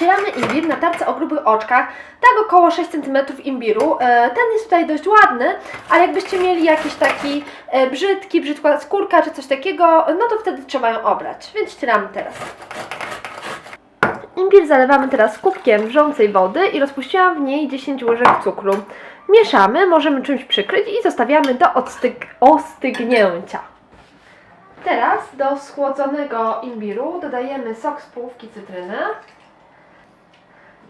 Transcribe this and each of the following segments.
Ścieramy imbir na tarce o grubych oczkach, tak około 6 cm imbiru. E, Ten jest tutaj dość ładny, ale jakbyście mieli jakiś taki e, brzydki, brzydka skórka czy coś takiego, no to wtedy trzeba ją obrać. Więc ścieramy teraz. Imbir zalewamy teraz kubkiem wrzącej wody i rozpuściłam w niej 10 łyżek cukru. Mieszamy, możemy czymś przykryć i zostawiamy do odstyg- ostygnięcia. Teraz do schłodzonego imbiru dodajemy sok z połówki cytryny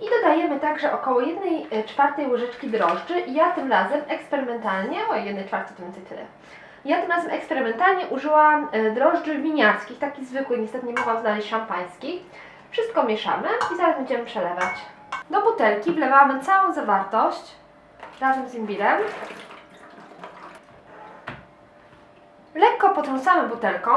i dodajemy także około 1 czwartej łyżeczki drożdży ja tym razem eksperymentalnie, o 1 czwartej to więcej tyle. Ja tym razem eksperymentalnie użyłam e, drożdży winiarskich, takich zwykłych, niestety nie mogłam znaleźć szampańskich. Wszystko mieszamy i zaraz będziemy przelewać. Do butelki wlewamy całą zawartość razem z imbirem. Lekko potrącamy butelką.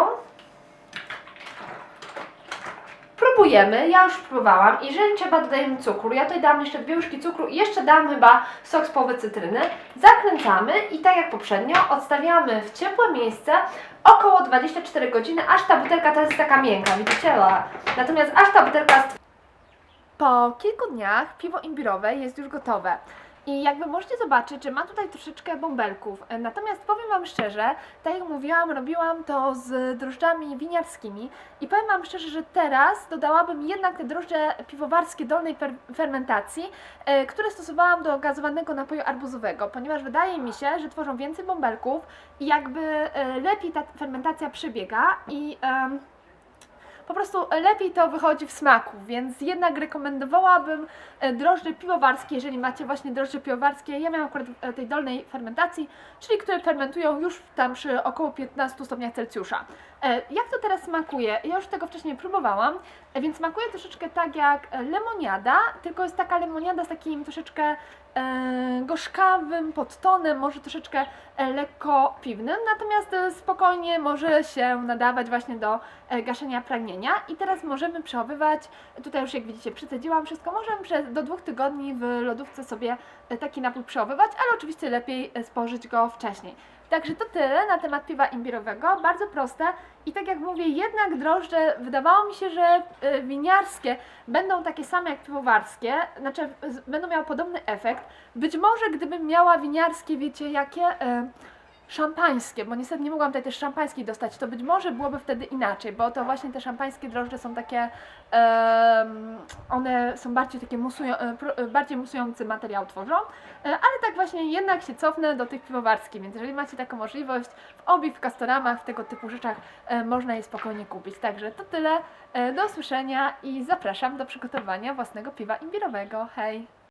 Próbujemy, ja już próbowałam. Jeżeli trzeba, dodajemy cukru. Ja tutaj dam jeszcze dwie łyżki cukru i jeszcze dam chyba sok z połowy cytryny. Zakręcamy i tak jak poprzednio odstawiamy w ciepłe miejsce około 24 godziny, aż ta butelka teraz jest taka miękka, widzicie? Natomiast aż ta butelka. Po kilku dniach piwo imbirowe jest już gotowe. I jakby możecie zobaczyć, że ma tutaj troszeczkę bąbelków. E, Natomiast powiem Wam szczerze, tak jak mówiłam, robiłam to z drożdżami winiarskimi i powiem Wam szczerze, że teraz dodałabym jednak te drożdże piwowarskie dolnej fer- fermentacji, e, które stosowałam do gazowanego napoju arbuzowego, ponieważ wydaje mi się, że tworzą więcej bąbelków i jakby e, lepiej ta fermentacja przebiega i em, po prostu lepiej to wychodzi w smaku, więc jednak rekomendowałabym e, drożdże piwowarskie, jeżeli macie właśnie drożdże piwowarskie. Ja miałam akurat e, tej dolnej fermentacji, czyli które fermentują już tam przy około 15 stopniach Celsjusza. E, Jak to teraz smakuje? Ja już tego wcześniej próbowałam, więc smakuje troszeczkę tak jak lemoniada, tylko jest taka lemoniada z takim troszeczkę gorzkawym podtonem, może troszeczkę e, lekko piwnym, natomiast e, spokojnie może się nadawać właśnie do e, gaszenia pragnienia. I teraz możemy przechowywać, tutaj już jak widzicie przycedziłam wszystko, możemy przez, do dwóch tygodni w lodówce sobie e, taki napój przechowywać, ale oczywiście lepiej e, spożyć go wcześniej. Także to tyle na temat piwa imbirowego, bardzo proste i tak jak mówię, jednak drożdże, wydawało mi się, że e, winiarskie będą takie same jak piwowarskie, znaczy będą miały podobny efekt. Być może gdybym miała winiarskie, wiecie jakie? Szampańskie, bo niestety nie mogłam tutaj też szampańskiej dostać, to być może byłoby wtedy inaczej, bo to właśnie te szampańskie drożdże są takie, one są bardziej takie musują, e, e, bardziej musujący materiał tworzą, e, ale tak właśnie jednak się cofnę do tych piwowarskich, więc jeżeli macie taką możliwość, w obi, w kastoramach, w tego typu rzeczach można je spokojnie kupić. Także to tyle, do usłyszenia i zapraszam do przygotowania własnego piwa imbirowego. Hej!